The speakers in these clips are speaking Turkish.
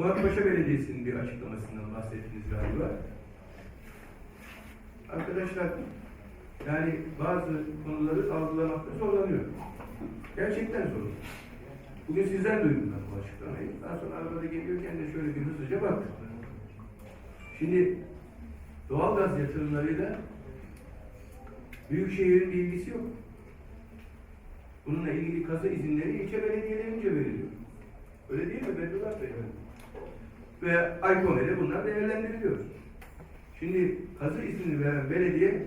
Muratpaşa Belediyesi'nin bir açıklamasından bahsettiniz galiba. Arkadaşlar, yani bazı konuları algılamakta zorlanıyor. Gerçekten zor. Bugün sizden duydum ben bu açıklamayı. Daha sonra arabada geliyorken de şöyle bir hızlıca baktım. Şimdi doğalgaz yatırımlarıyla Büyükşehir'in bir ilgisi yok. Bununla ilgili kazı izinleri ilçe belediyelerince veriliyor. Öyle değil mi Bedullah Bey? Ve Aykome'de bunlar değerlendiriliyor. Şimdi kazı izni veren belediye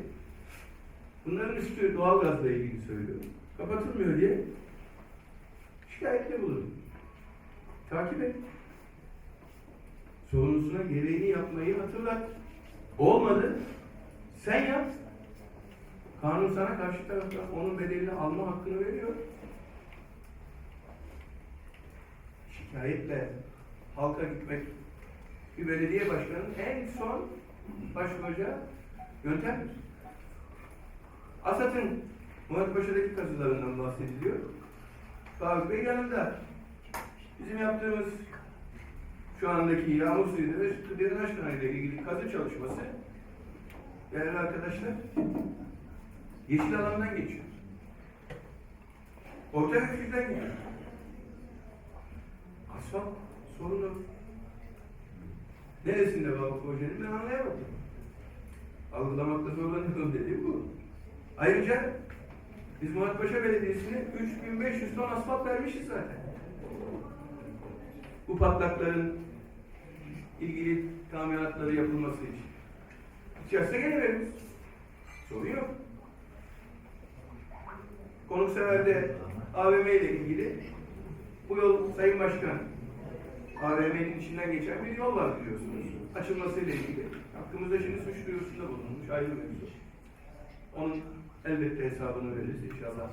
bunların üstü doğalgazla ilgili söylüyor. Kapatılmıyor diye şikayette bulun. Takip et. Sorumlusuna gereğini yapmayı hatırlat. Olmadı. Sen yap. Kanun sana karşı taraftan onun bedelini alma hakkını veriyor. Şikayetle halka gitmek bir belediye başkanının en son başvuracağı yöntemdir. Asat'ın Muratpaşa'daki kazılarından bahsediliyor. Faruk Bey yanında. Bizim yaptığımız şu andaki yağmur suyuyla ve sütlü derin aşkına ile ilgili kazı çalışması değerli arkadaşlar yeşil alandan geçiyor. Orta ölçüden gidiyor. Asfalt sorunu neresinde var projenin ben anlayamadım. Algılamakta zorlanıyorum dediğim bu. Ayrıca biz Muratpaşa Belediyesi'ne 3500 ton asfalt vermişiz zaten. Bu patlakların ilgili tamiratları yapılması için. İçerisine gene veririz. Sorun yok. Konuksever'de AVM ile ilgili bu yol Sayın Başkan AVM'nin içinden geçen bir yol var biliyorsunuz. Açılmasıyla ilgili. Hakkımızda şimdi suç duyurusunda bulunmuş ayrı mevzu. Onun elbette hesabını veririz inşallah.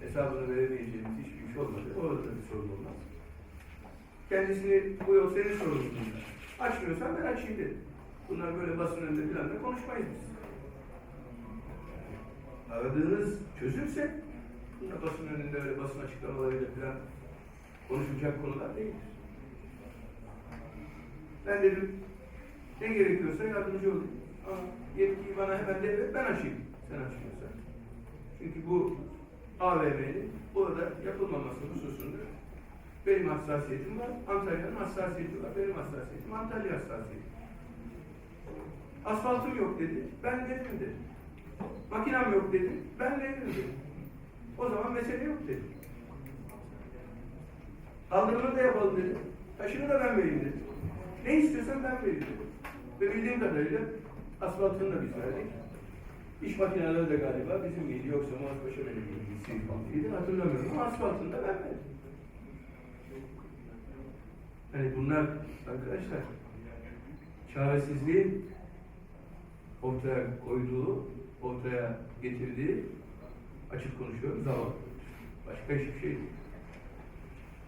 Hesabını veremeyeceğimiz hiçbir iş olmadı. Orada da bir sorun olmaz. Kendisini bu yol senin sorunun. Açmıyorsan ben açayım. Bunlar böyle basın önünde falan da konuşmayız biz. Aradığınız çözümse bunlar basın önünde öyle basın açıklamalarıyla falan konuşulacak konular değildir. Ben dedim ne gerekiyorsa yardımcı olayım. Ama yetkiyi bana hemen devlet ben açayım. Sen açmıyorsan. Çünkü bu AVM'nin burada yapılmaması hususunda benim hassasiyetim var. Antalya'nın hassasiyeti var. Benim hassasiyetim Antalya hassasiyeti. Asfaltım yok dedi. Ben dedim dedi. Makinem yok dedi. Ben veririm dedi. O zaman mesele yok dedi. Kaldırımını da yapalım dedi. Taşını da ben vereyim dedi. Ne istiyorsan ben dedi. Ve bildiğim kadarıyla asfaltını da biz verdik. İş makineleri de galiba bizim miydi yoksa Muratpaşa Belediyesi miydi hatırlamıyorum ama asfaltını da ben verdim. Hani bunlar arkadaşlar çaresizliği ortaya koyduğu, ortaya getirdiği açık konuşuyorum zavallı. Başka hiçbir şey değil.